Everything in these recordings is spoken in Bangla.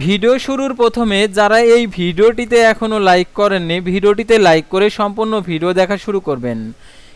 ভিডিও শুরুর প্রথমে যারা এই ভিডিওটিতে এখনও লাইক করেননি, ভিডিওটিতে লাইক করে সম্পূর্ণ ভিডিও দেখা শুরু করবেন।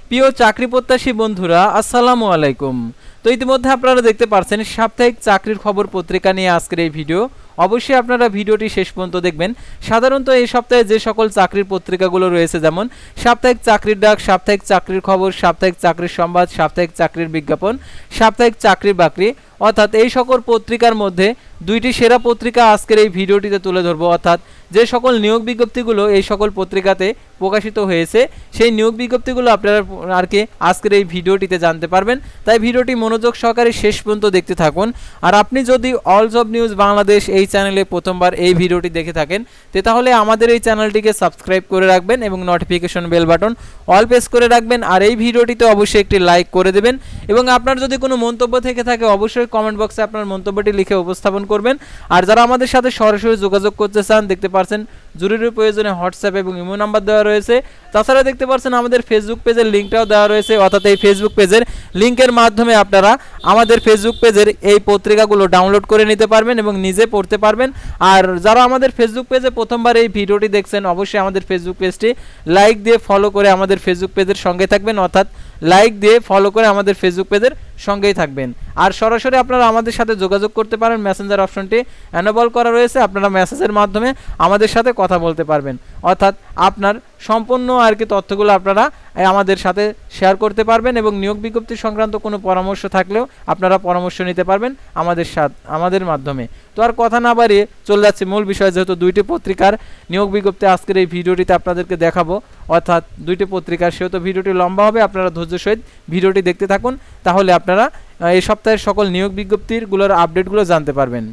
প্রিয় চাকরি প্রত্যাশী বন্ধুরা, আসসালামু আলাইকুম। তো ইতিমধ্যে আপনারা দেখতে পাচ্ছেন সাপ্তাহিক চাকরির খবর পত্রিকা নিয়ে আজকের এই ভিডিও। অবশ্যই আপনারা ভিডিওটি শেষ পর্যন্ত দেখবেন। সাধারণত এই সপ্তাহে যে সকল চাকরির পত্রিকাগুলো রয়েছে, যেমন সাপ্তাহিক চাকরির ডাক, সাপ্তাহিক চাকরির খবর, সাপ্তাহিক চাকরির সংবাদ, সাপ্তাহিক চাকরির বিজ্ঞাপন, সাপ্তাহিক চাকরির বাকরি অর্থাৎ এই সকল পত্রিকার মধ্যে দুইটি সেরা পত্রিকা আজকের এই ভিডিওটিতে তুলে ধরবো। অর্থাৎ যে সকল নিয়োগ বিজ্ঞপ্তিগুলো এই সকল পত্রিকাতে প্রকাশিত হয়েছে, সেই নিয়োগ বিজ্ঞপ্তিগুলো আপনারা আর কি আজকের এই ভিডিওটিতে জানতে পারবেন। তাই ভিডিওটি মনোযোগ সহকারে শেষ পর্যন্ত দেখতে থাকুন। আর আপনি যদি অল জব নিউজ বাংলাদেশ এই চ্যানেলে প্রথমবার এই ভিডিওটি দেখে থাকেন, তে তাহলে আমাদের এই চ্যানেলটিকে সাবস্ক্রাইব করে রাখবেন এবং notification bell button all press করে রাখবেন। আর এই ভিডিওটিতে অবশ্যই একটি লাইক করে দেবেন এবং আপনার যদি কোনো মন্তব্য থেকে থাকে, অবশ্যই কমেন্ট বক্সে আপনার মন্তব্যটি লিখে উপস্থাপন করবেন। আর যারা আমাদের সাথে সরাসরি যোগাযোগ করতে চান, দেখতে পারছেন। জরুরি প্রয়োজনে হোয়াটসঅ্যাপ এবং ইমো নাম্বার দেওয়া রয়েছে। তাছাড়া দেখতে পাচ্ছেন আমাদের ফেসবুক পেজের লিঙ্কটাও দেওয়া রয়েছে, অর্থাৎ এই ফেসবুক পেজের লিঙ্কের মাধ্যমে আপনারা আমাদের ফেসবুক পেজের এই পত্রিকাগুলো ডাউনলোড করে নিতে পারবেন এবং নিজে পড়তে পারবেন। আর যারা আমাদের ফেসবুক পেজে প্রথমবার এই ভিডিওটি দেখছেন, অবশ্যই আমাদের ফেসবুক পেজটি লাইক দিয়ে ফলো করে আমাদের ফেসবুক পেজের সঙ্গে থাকবেন, অর্থাৎ লাইক দিয়ে ফলো করে আমাদের ফেসবুক পেজের সঙ্গেই থাকবেন। আর সরাসরি আপনারা আমাদের সাথে যোগাযোগ করতে পারেন মেসেঞ্জার অপশনটি অ্যানেবল করা রয়েছে। আপনারা মেসেজের মাধ্যমে আমাদের সাথে কথা বলতে পারবেন। অর্থাৎ আপনার সম্পূর্ণ আর কি তথ্যগুলো আপনারা আমাদের সাথে শেয়ার করতে পারবেন এবং নিয়োগ বিজ্ঞপ্তি সংক্রান্ত কোনো পরামর্শ থাকলেও আপনারা পরামর্শ নিতে পারবেন আমাদের সাথ, আমাদের মাধ্যমে। তো আর কথা না বাড়িয়ে চলে যাচ্ছে। মূল বিষয় যেহেতু দুইটি পত্রিকার নিয়োগ বিজ্ঞপ্তি আজকের এই ভিডিওটিতে আপনাদেরকে দেখাবো। অর্থাৎ দুইটি পত্রিকার, সেহেতু ভিডিওটি লম্বা হবে, আপনারা ধৈর্য সহিত ভিডিওটি দেখতে থাকুন। তাহলে আপনারা এই সপ্তাহের সকল নিয়োগ বিজ্ঞপ্তিরগুলোর আপডেটগুলো জানতে পারবেন।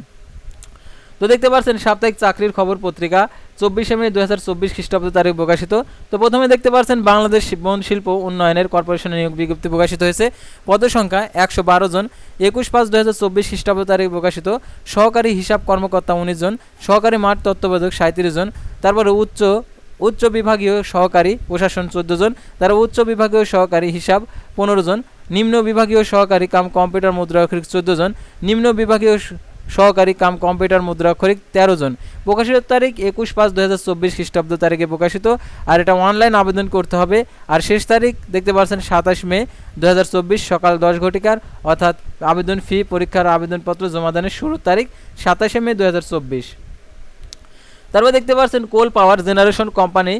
তো দেখতে পাচ্ছেন, সাপ্তাহিক চাকরির খবর পত্রিকা চব্বিশে মে দু চব্বিশ খ্রিস্টাব্দ তারিখ প্রকাশিত। তো প্রথমে দেখতে পাচ্ছেন, বাংলাদেশ বন শিল্প উন্নয়নের কর্পোরেশনের নিয়োগ বিজ্ঞপ্তি প্রকাশিত হয়েছে। পদসংখ্যা একশো বারো জন। একুশ পাঁচ দু চব্বিশ খ্রিস্টাব্দ তারিখ প্রকাশিত। সহকারী হিসাব কর্মকর্তা উনিশ জন। সহকারী মাঠ তত্ত্বাবধায়ক সাঁত্রিশ জন। তারপরে উচ্চ উচ্চ বিভাগীয় সহকারী প্রশাসন চোদ্দ জন। তারা উচ্চ বিভাগীয় সহকারী হিসাব পনেরো জন। নিম্ন বিভাগীয় সহকারী কাম কম্পিউটার মুদ্রাক্ষরিক চোদ্দ জন। নিম্ন বিভাগীয় সহকারী কাম কম্পিউটার মুদ্রা মুদ্রাক্ষরিক তেরো জন। প্রকাশিত তারিখ একুশ পাঁচ দু হাজার চব্বিশ খ্রিস্টাব্দ তারিখে প্রকাশিত, আর এটা অনলাইন আবেদন করতে হবে। আর শেষ তারিখ দেখতে পাচ্ছেন সাতাশ মে দু হাজার চব্বিশ সকাল দশ ঘটিকার, অর্থাৎ আবেদন ফি, পরীক্ষার আবেদনপত্র জমাদানের শুরুর তারিখ সাতাশে মে দু হাজার চব্বিশ। তারপর দেখতে পাচ্ছেন কোল পাওয়ার জেনারেশন কোম্পানি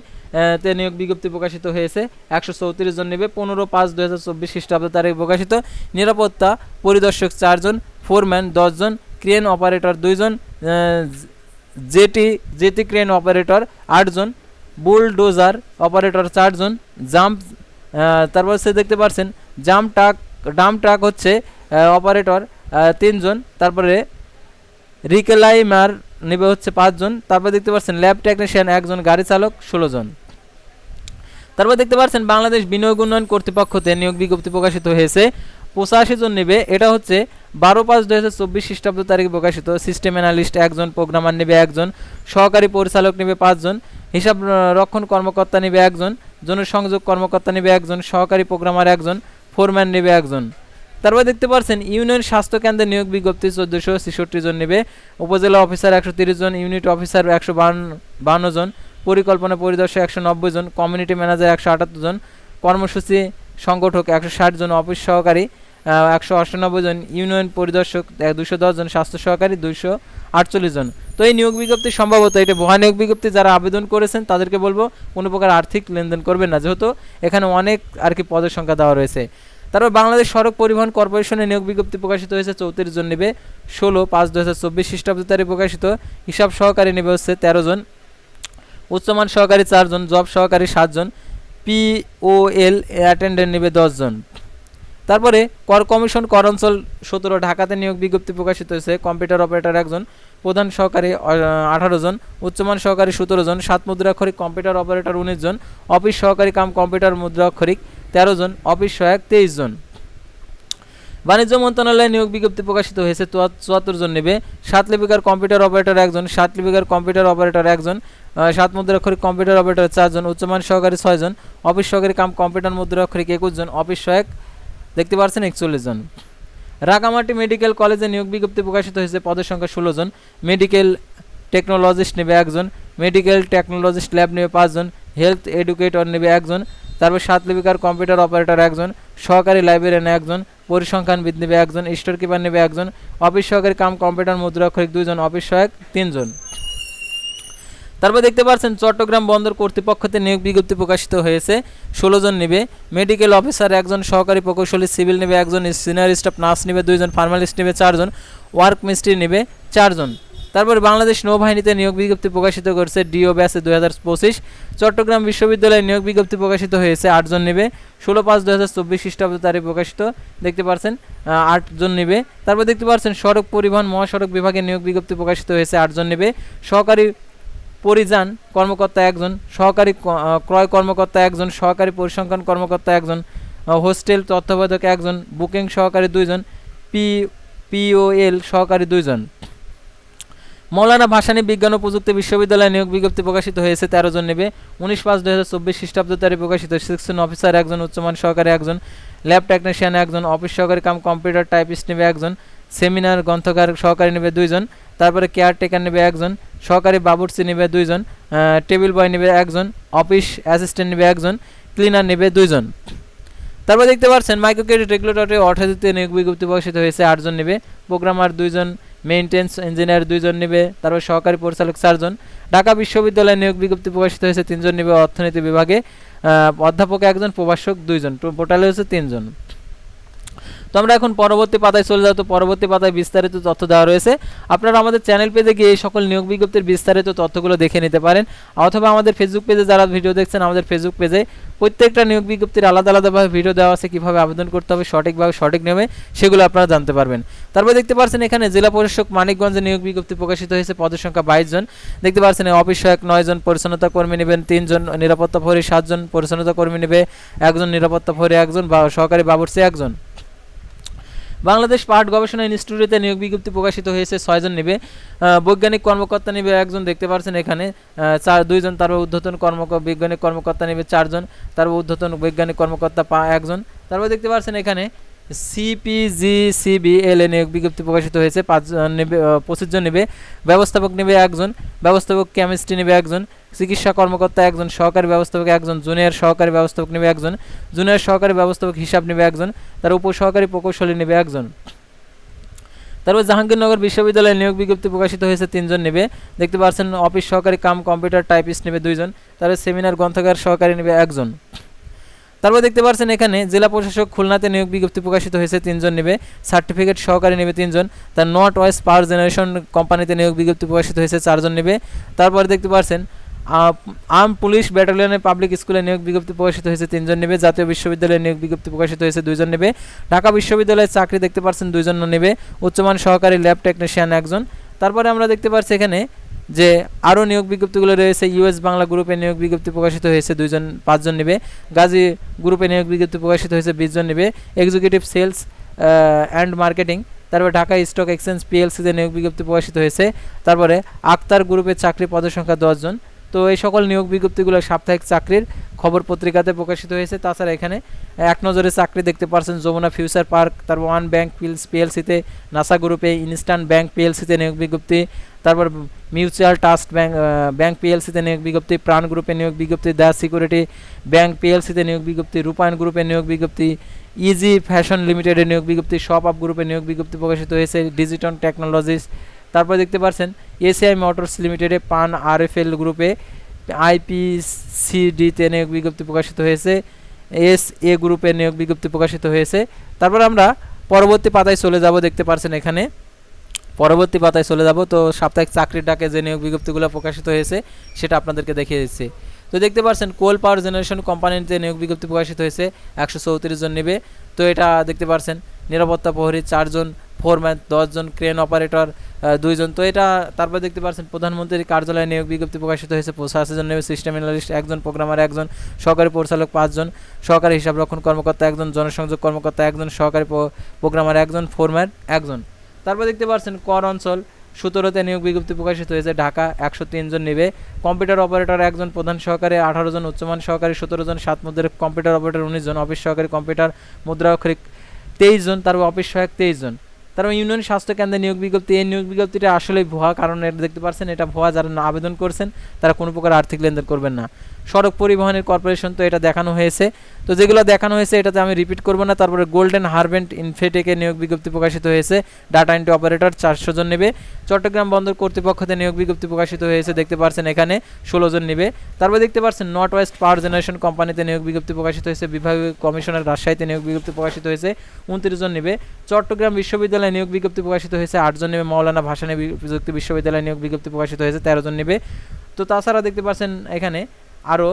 তে নিয়োগ বিজ্ঞপ্তি প্রকাশিত হয়েছে। একশো চৌত্রিশ জন নেবে, পনেরো পাঁচ দু হাজার চব্বিশ খ্রিস্টাব্দ তারিখে প্রকাশিত। নিরাপত্তা পরিদর্শক চারজন, ফোরম্যান দশজন ক্রেন অপারেটর দুইজন জেটি জেটি ক্রেন অপারেটর আটজন বুলডোজার অপারেটর চারজন জাম্প তারপর সে দেখতে পাচ্ছেন জাম্প ট্রাক ডাম্প ট্রাক হচ্ছে অপারেটর তিনজন, তারপরে রিকেলাইমার নেবে হচ্ছে পাঁচজন, তারপর দেখতে পাচ্ছেন ল্যাব টেকনিশিয়ান একজন, গাড়ি চালক ষোলো জন তারপর দেখতে পাচ্ছেন বাংলাদেশ বিনিয়োগ উন্নয়ন কর্তৃপক্ষতে নিয়োগ বিজ্ঞপ্তি প্রকাশিত হয়েছে, পঁচাশি জন নেবে, এটা হচ্ছে বারো পাঁচ দু হাজার চব্বিশ খ্রিস্টাব্দ তারিখে প্রকাশিত সিস্টেম অ্যানালিস্ট একজন, প্রোগ্রামার নেবে একজন, সহকারী পরিচালক নেবে পাঁচজন, হিসাব রক্ষণ কর্মকর্তা নেবে একজন, জনসংযোগ কর্মকর্তা নেবে একজন, সহকারী প্রোগ্রামার একজন, ফোরম্যান নেবে একজন। তারপর দেখতে পাচ্ছেন ইউনিয়ন স্বাস্থ্য কেন্দ্রে নিয়োগ বিজ্ঞপ্তি চোদ্দোশো ছেষট্টি জন নেবে, উপজেলা অফিসার একশো তিরিশ জন, ইউনিট অফিসার একশো বান্ন জন, পরিকল্পনা পরিদর্শক একশো নব্বই জন, কমিউনিটি ম্যানেজার একশো আটাত্তর জন, কর্মসূচি সংগঠক একশো ষাট জন, অফিস সহকারী একশো অষ্টানব্বই জন ইউনিয়ন পরিদর্শক দুশো দশ জন স্বাস্থ্য সহকারী দুইশো আটচল্লিশ জন। তো এই নিয়োগ বিজ্ঞপ্তি সম্ভবত এটা মহা নিয়োগ বিজ্ঞপ্তি যারা আবেদন করেছেন তাদেরকে বলব কোনো প্রকার আর্থিক লেনদেন করবেন না, যেহেতু এখানে অনেক আর কি পদের সংখ্যা দেওয়া রয়েছে। তারপর বাংলাদেশ সড়ক পরিবহন কর্পোরেশনের নিয়োগ বিজ্ঞপ্তি প্রকাশিত হয়েছে, চৌত্রিশ জন নেবে, ষোলো পাঁচ দু হাজার চব্বিশ খ্রিস্টাব্দ তারিখ প্রকাশিত, হিসাব সহকারী নেবে হচ্ছে তেরো জন, উচ্চমান সহকারী চারজন জব সহকারী সাতজন পিওএল অ্যাটেন্ডেন্ট নেবে দশজন তারপরে কর কমিশন, কর অঞ্চল সতেরো ঢাকাতে নিয়োগ বিজ্ঞপ্তি প্রকাশিত হয়েছে। কম্পিউটার অপারেটর একজন, প্রধান সহকারী আঠারো জন, উচ্চমান সহকারী সতেরো জন, সাত মুদ্রাক্ষরিক কম্পিউটার অপারেটর উনিশ জন, অফিস সহকারী কাম কম্পিউটার মুদ্রাক্ষরিক তেরো জন, অফিস সহায়ক তেইশ জন। বাণিজ্য মন্ত্রণালয়ে নিয়োগ বিজ্ঞপ্তি প্রকাশিত হয়েছে, চুয়া- চুয়াত্তর জন নেবে। সাত লিপিকার কম্পিউটার অপারেটর একজন, সাত লিপিকার কম্পিউটার অপারেটর একজন সাত মুদ্রাক্ষরিক কম্পিউটার অপারেটর চারজন, উচ্চমান সহকারী ছয়জন অফিস সহকারী কাম কম্পিউটার মুদ্রাক্ষরিক একুশ জন, অফিস সহায়ক দেখতে পাচ্ছেন একচল্লিশ জন। রাঙামাটি মেডিকেল কলেজে নিয়োগ বিজ্ঞপ্তি প্রকাশিত হয়েছে, পদের সংখ্যা ষোলো জন। মেডিকেল টেকনোলজিস্ট নেবে একজন, মেডিকেল টেকনোলজিস্ট ল্যাব নেবে পাঁচজন হেলথ এডুকেটর নেবে একজন, তারপর সাত লিপিকার কম্পিউটার অপারেটর একজন, সহকারী লাইব্রেরিয়ান একজন, পরিসংখ্যানবিদ নেবে একজন স্টোর কিপার নেবে একজন, অফিস সহকারী কাম কম্পিউটার মুদ্রাক্ষরিক দুইজন, অফিস সহায়ক তিনজন। তারপর দেখতে পাচ্ছেন চট্টগ্রাম বন্দর কর্তৃপক্ষতে নিয়োগ বিজ্ঞপ্তি প্রকাশিত হয়েছে। ষোলো জন নেবে। মেডিকেল অফিসার একজন, সহকারী প্রকৌশলী, সিভিল নেবে একজন, সিনিয়র স্টাফ, নার্স নেবে দুইজন, ফার্মালিস্ট নেবে চারজন, ওয়ার্ক মিস্ত্রি নেবে চারজন। তারপর বাংলাদেশ নৌবাহিনীতে নিয়োগ বিজ্ঞপ্তি প্রকাশিত করেছে ডিও ব্যাসে দুই হাজার পঁচিশ। চট্টগ্রাম বিশ্ববিদ্যালয়ে নিয়োগ বিজ্ঞপ্তি প্রকাশিত হয়েছে আটজন নেবে। ষোলো পাঁচ দু হাজার চব্বিশ খ্রিস্টাব্দ তারিখ প্রকাশিত। দেখতে পাচ্ছেন আটজন নেবে। তারপর দেখতে পাচ্ছেন সড়ক পরিবহন, মহাসড়ক বিভাগে নিয়োগ বিজ্ঞপ্তি প্রকাশিত হয়েছে আটজন নেবে। সহকারী পরিযান কর্মকর্তা একজন, সহকারী ক্রয় কর্মকর্তা একজন, সহকারী পরিসংখ্যান কর্মকর্তা একজন হোস্টেল তত্ত্বাবধায়ক একজন, বুকিং সহকারী দুইজন, পি পিওএল সহকারী দুইজন। মৌলানা ভাসানী বিজ্ঞান ও প্রযুক্তি বিশ্ববিদ্যালয়ে নিয়োগ বিজ্ঞপ্তি প্রকাশিত হয়েছে, তেরো জন নেবে। উনিশ পাঁচ দুই হাজার চব্বিশ খ্রিস্টাব্দ তারিখ প্রকাশিত সেকশন অফিসার একজন, উচ্চমান সহকারী একজন, ল্যাব টেকনিশিয়ান একজন, অফিস সহকারী কাম কম্পিউটার টাইপিস্ট নেবে একজন সেমিনার গ্রন্থকার সহকারী নেবে দুইজন, তারপরে কেয়ারটেকার নেবে একজন, সহকারী বাবুর্চি নেবে দুইজন টেবিল বয় নেবে একজন, অফিস অ্যাসিস্ট্যান্ট নেবে একজন, ক্লিনার নেবে দুইজন। তারপর দেখতে পাচ্ছেন মাইক্রো ক্রেডিট রেগুলেটরি অর্থাদিতে নিয়োগ বিজ্ঞপ্তি প্রকাশিত হয়েছে, আটজন নেবে, প্রোগ্রামার দুইজন, মেইনটেন্স ইঞ্জিনিয়ার দুইজন নেবে, তারপর সহকারী পরিচালক চারজন। ঢাকা বিশ্ববিদ্যালয়ে নিয়োগ বিজ্ঞপ্তি প্রকাশিত হয়েছে, তিনজন নেবে অর্থনীতি বিভাগে অধ্যাপক একজন, প্রভাষক দুইজন টোটালে হচ্ছে তিনজন। তো আমরা এখন পরবর্তী পাতায় চলে যাব। তো পরবর্তী পাতায় বিস্তারিত তথ্য দেওয়া রয়েছে। আপনারা আমাদের চ্যানেল পেজে গিয়ে এই সকল নিয়োগ বিজ্ঞপ্তির বিস্তারিত তথ্যগুলো দেখে নিতে পারেন। অথবা আমাদের ফেসবুক পেজে যারা ভিডিও দেখছেন, আমাদের ফেসবুক পেজে প্রত্যেকটা নিয়োগ বিজ্ঞপ্তির আলাদা আলাদাভাবে ভিডিও দেওয়া আছে, কীভাবে আবেদন করতে হবে, সঠিকভাবে, সঠিক নিয়মে সেগুলো আপনারা জানতে পারবেন। তারপর দেখতে পাচ্ছেন এখানে জেলা প্রশাসক মানিকগঞ্জে নিয়োগ বিজ্ঞপ্তি প্রকাশিত হয়েছে, পদের সংখ্যা বাইশ জন। দেখতে পাচ্ছেন অফিস সহায়ক নয় জন পরিচ্ছন্নতা কর্মী নেবেন তিনজন নিরাপত্তা প্রহরী সাতজন পরিচ্ছন্নতা কর্মী নেবে, একজন নিরাপত্তা প্রহরী একজন বা সহকারী বাবুর্চি একজন। বাংলাদেশ পাহাড় গবেষণা ইনস্টিটিউটে নিয়োগ বিজ্ঞপ্তি প্রকাশিত হয়েছে, ছয়জন নেবে। বৈজ্ঞানিক কর্মকর্তা নেবে একজন, দেখতে পাচ্ছেন এখানে চার, দুইজন তারপর ঊর্ধ্বতন কর্ম বৈজ্ঞানিক কর্মকর্তা নেবে চারজন তারপর ঊর্ধ্বতন বৈজ্ঞানিক কর্মকর্তা পা, একজন। তারপর দেখতে পাচ্ছেন এখানে সিপিজিসিবিএল এ নিয়োগ বিজ্ঞপ্তি প্রকাশিত হয়েছে। পাঁচজন নেবে পঁচিশ জন নেবে। ব্যবস্থাপক নেবে একজন, ব্যবস্থাপক, কেমিস্ট্রি নেবে একজন, চিকিৎসা কর্মকর্তা একজন, সহকারী ব্যবস্থাপক একজন, জুনিয়র সহকারী ব্যবস্থাপক নেবে একজন, জুনিয়র সহকারী ব্যবস্থাপক হিসাব নেবে একজন, তার উপসহকারী প্রকৌশলী নেবে একজন। তারপর জাহাঙ্গীরনগর বিশ্ববিদ্যালয়ে নিয়োগ বিজ্ঞপ্তি প্রকাশিত হয়েছে, তিনজন নেবে। দেখতে পাচ্ছেন, অফিস সহকারী কাম কম্পিউটার টাইপিস্ট নেবে দুইজন, তারপর সেমিনার গ্রন্থাগার সহকারী নেবে একজন। তারপর দেখতে পাচ্ছেন এখানে জেলা প্রশাসক খুলনাতে নিয়োগ বিজ্ঞপ্তি প্রকাশিত হয়েছে, তিনজন নেবে, সার্টিফিকেট সহকারী নেবে তিনজন, তার নট ওয়েস পাওয়ার জেনারেশন কোম্পানিতে নিয়োগ বিজ্ঞপ্তি প্রকাশিত হয়েছে, চারজন নেবে। তারপরে দেখতে পাচ্ছেন আর্ম পুলিশ ব্যাটালিয়নের পাবলিক স্কুলে নিয়োগ বিজ্ঞপ্তি প্রকাশিত হয়েছে, তিনজন নেবে, জাতীয় বিশ্ববিদ্যালয়ে নিয়োগ বিজ্ঞপ্তি প্রকাশিত হয়েছে, দুইজন নেবে। ঢাকা বিশ্ববিদ্যালয়ে চাকরি দেখতে পাচ্ছেন দুইজন নেবে, উচ্চমান সহকারী ল্যাব টেকনিশিয়ান একজন। তারপরে আমরা দেখতে পাচ্ছি এখানে যে আরও নিয়োগ বিজ্ঞপ্তিগুলো রয়েছে ইউএস বাংলা গ্রুপে নিয়োগ বিজ্ঞপ্তি প্রকাশিত হয়েছে, দুইজন, পাঁচজন নেবে। গাজী গ্রুপে নিয়োগ বিজ্ঞপ্তি প্রকাশিত হয়েছে বিশজন নেবে। এক্সিকিউটিভ সেলস অ্যান্ড মার্কেটিং তারপরে ঢাকা স্টক এক্সচেঞ্জ পিএলসিতে নিয়োগ বিজ্ঞপ্তি প্রকাশিত হয়েছে। তারপরে আক্তার গ্রুপের চাকরি পদের সংখ্যা দশজন তো এই সকল নিয়োগ বিজ্ঞপ্তিগুলো সাপ্তাহিক চাকরির খবর পত্রিকাতে প্রকাশিত হয়েছে। তাছাড়া এখানে এক নজরে চাকরি দেখতে পারছেন যমুনা ফিউচার পার্ক তারপর ওয়ান ব্যাংক পিলস পিএলসিতে, নাসা গ্রুপে ইনস্ট্যান্ট ব্যাংক পিএলসিতে নিয়োগ বিজ্ঞপ্তি, তারপর মিউচুয়াল ট্রাস্ট ব্যাংক ব্যাংক পিএলসিতে নিয়োগ বিজ্ঞপ্তি, প্রাণ গ্রুপে নিয়োগ বিজ্ঞপ্তি, দ্য সিকিউরিটি ব্যাংক পিএলসিতে নিয়োগ বিজ্ঞপ্তি, রূপায়ণ গ্রুপে নিয়োগ বিজ্ঞপ্তি, ইজি ফ্যাশন লিমিটেডের নিয়োগ বিজ্ঞপ্তি, শপ আপ গ্রুপে নিয়োগ বিজ্ঞপ্তি প্রকাশিত হয়েছে। ডিজিটাল টেকনোলজিস তারপর দেখতে পাচ্ছেন এসিআই মোটরস লিমিটেডে পান আরএফএল গ্রুপে আইপিসিডিতে নিয়োগ বিজ্ঞপ্তি প্রকাশিত হয়েছে এস এ গ্রুপে নিয়োগ বিজ্ঞপ্তি প্রকাশিত হয়েছে। তারপর আমরা পরবর্তী পাতায় চলে যাব, দেখতে পাচ্ছেন এখানে। পরবর্তী পাতায় চলে যাব, তো সাপ্তাহিক চাকরির ডাকে যে নিয়োগ বিজ্ঞপ্তিগুলো প্রকাশিত হয়েছে, সেটা আপনাদেরকে দেখিয়ে দিচ্ছি। তো দেখতে পাচ্ছেন কোল পাওয়ার জেনারেশন কোম্পানিতে নিয়োগ বিজ্ঞপ্তি প্রকাশিত হয়েছে, একশো চৌত্রিশ জন নেবে। তো এটা দেখতে পাচ্ছেন নিরাপত্তা প্রহরী চারজন ফোরম্যান, দশজন ক্রেন অপারেটর দুইজন। তো এটা তারপর দেখতে পাচ্ছেন প্রধানমন্ত্রীর কার্যালয়ে নিয়োগ বিজ্ঞপ্তি প্রকাশিত হয়েছে পঁচাশি জন নেবে সিস্টেম অ্যানালিস্ট একজন প্রোগ্রামার একজন, সহকারী পরিচালক পাঁচজন, সহকারী হিসাব রক্ষণ কর্মকর্তা একজন, জনসংযোগ কর্মকর্তা একজন, সহকারী প্রোগ্রামার একজন ফোরম্যান একজন। তারপর দেখতে পাচ্ছেন কর অঞ্চল সতেরোতে নিয়োগ বিজ্ঞপ্তি প্রকাশিত হয়েছে, ঢাকা একশো জন নেবে। কম্পিউটার অপারেটর একজন, প্রধান সহকারী আঠারো জন, উচ্চমান সহকারী সতেরো জন, সাত মুদ্রের কম্পিউটার অপারেটর উনিশ জন অফিস সহকারী কম্পিউটার মুদ্রা অক্ষরিক তেইশ জন, তারপর অফিস সহায়ক তেইশ জন। তারপর ইউনিয়ন স্বাস্থ্য কেন্দ্রে নিয়োগ বিজ্ঞপ্তি, এই নিয়োগ বিজ্ঞপ্তিটা আসলে ভুয়া, কারণ এটা দেখতে পাচ্ছেন এটা ভুয়া যারা আবেদন করছেন, তারা কোনো প্রকার আর্থিক লেনদেন করবেন না। সড়ক পরিবহনের কর্পোরেশন তো এটা দেখানো হয়েছে। তো যেগুলো দেখানো হয়েছে, এটাতে আমি রিপিট করব না। তারপরে গোল্ডেন হারভেন্ট ইনফেটেকে নিয়োগ বিজ্ঞপ্তি প্রকাশিত হয়েছে। ডাটা এন্ট্রি অপারেটর চারশো জন নেবে। চট্টগ্রাম বন্দর কর্তৃপক্ষতে নিয়োগ বিজ্ঞপ্তি প্রকাশিত হয়েছে, দেখতে পাচ্ছেন এখানে ষোলো জন নেবে। তারপর দেখতে পাচ্ছেন নর্থ ওয়েস্ট পাওয়ার জেনারেশন কোম্পানিতে নিয়োগ বিজ্ঞপ্তি প্রকাশিত হয়েছে। বিভাগীয় কমিশনার রাজশাহীতে নিয়োগ বিজ্ঞপ্তি প্রকাশিত হয়েছে। উনত্রিশ জন নেবে। চট্টগ্রাম বিশ্ববিদ্যালয়ে নিয়োগ বিজ্ঞপ্তি প্রকাশিত হয়েছে। আটজন নেবে। মৌলানা ভাসানী বি- প্রযুক্তি বিশ্ববিদ্যালয়ে নিয়োগ বিজ্ঞপ্তি প্রকাশিত হয়েছে। তেরো জন নেবে। তো তাছাড়া দেখতে পাচ্ছেন এখানে আরও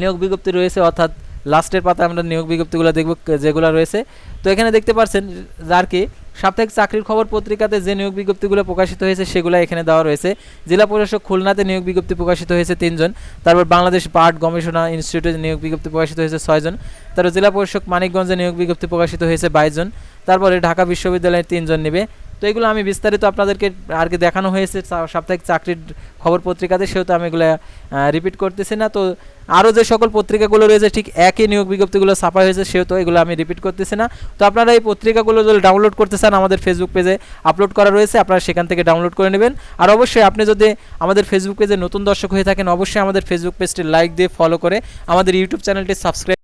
নিয়োগ বিজ্ঞপ্তি রয়েছে, অর্থাৎ লাস্টের পাতা আমরা নিয়োগ বিজ্ঞপ্তিগুলো দেখব যেগুলো রয়েছে। তো এখানে দেখতে পাচ্ছেন যার কি, সাপ্তাহিক চাকরির খবর পত্রিকাতে যে নিয়োগ বিজ্ঞপ্তিগুলো প্রকাশিত হয়েছে সেগুলো এখানে দেওয়া রয়েছে। জেলা প্রশাসক খুলনাতে নিয়োগ বিজ্ঞপ্তি প্রকাশিত হয়েছে তিনজন, তারপর বাংলাদেশ পাট গবেষণা ইনস্টিটিউটে নিয়োগ বিজ্ঞপ্তি প্রকাশিত হয়েছে ছয়জন, তারপর জেলা প্রশাসক মানিকগঞ্জে নিয়োগ বিজ্ঞপ্তি প্রকাশিত হয়েছে বাইশ জন তারপরে ঢাকা বিশ্ববিদ্যালয়ে তিনজন নেবে। তো এগুলো আমি বিস্তারিত আপনাদেরকে আর কি দেখানো হয়েছে সাপ্তাহিক চাকরির খবর পত্রিকাতে, সেহেতু আমি এগুলো রিপিট করতেছি না। তো আরও যে সকল পত্রিকাগুলো রয়েছে, ঠিক একই নিয়োগ বিজ্ঞপ্তিগুলো ছাপা হয়েছে, সেহেতু এগুলো আমি রিপিট করতেছি না। তো আপনারা এই পত্রিকাগুলো যদি ডাউনলোড করতে চান, আমাদের ফেসবুক পেজে আপলোড করা রয়েছে, আপনারা সেখান থেকে ডাউনলোড করে নেবেন। আর অবশ্যই আপনি যদি আমাদের ফেসবুক পেজে নতুন দর্শক হয়ে থাকেন, অবশ্যই আমাদের ফেসবুক পেজটি লাইক দিয়ে ফলো করে আমাদের ইউটিউব চ্যানেলটি সাবস্ক্রাইব